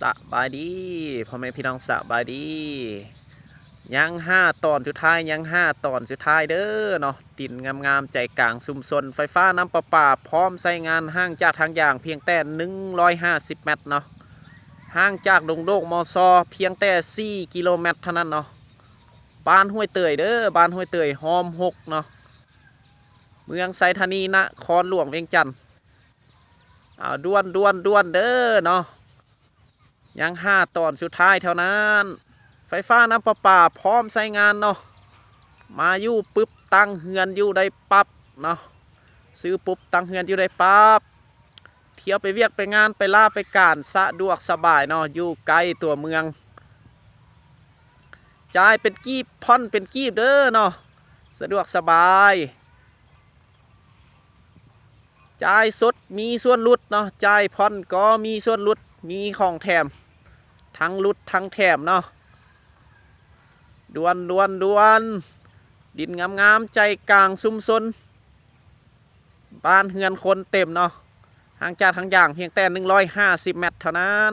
สบายดีพ่อแม่พี่น้องสบายดี ยังห้าตอนสุดท้ายยังห้าตอนสุดท้ายเด้อเนาะดินงามๆใจกลางชุมชนไฟฟ้าน้ำประปาพร้อมใช้งานห้างจากทางอย่างเพียงแต่150เมตรเนาะห่างจากดงโลกมอซอเพียงแต่4กิโลเมตรเท่านั้นเนาะบ้านห้วยเตยเด้อบ้านห้วยเตยหอมหกเนาะเมืองไซธานีนะครหลวงเวียงจันทน์เอาด้วนด้วนด้วนเด้อเนาะ ยังห้าตอนสุดท้ายเท่านั้น ไฟฟ้าน้ำประปาพร้อมใช้งานเนาะมาอยู่ปุ๊บตั้งเฮือนอยู่ได้ปั๊บเนาะซื้อปุ๊บตั้งเฮือนอยู่ได้ปั๊บเที่ยวไปเวียกไปงานไปล่าไปการสะดวกสบายเนาะอยู่ใกล้ตัวเมืองจ่ายเป็นกีบพ่อนเป็นกีบเด้อเนาะสะดวกสบายจ่ายสดมีส่วนลดเนาะจ่ายพ่อนก็มีส่วนลดมีของแถม ทั้งลุดทั้งแถมเนาะดวนดวนดวน ดินงามงามๆใจกลางซุ่มซนบ้านเฮือนคนเต็มเนาะห่างจากทางอย่างเพียงแต่150 เมตรเท่านั้น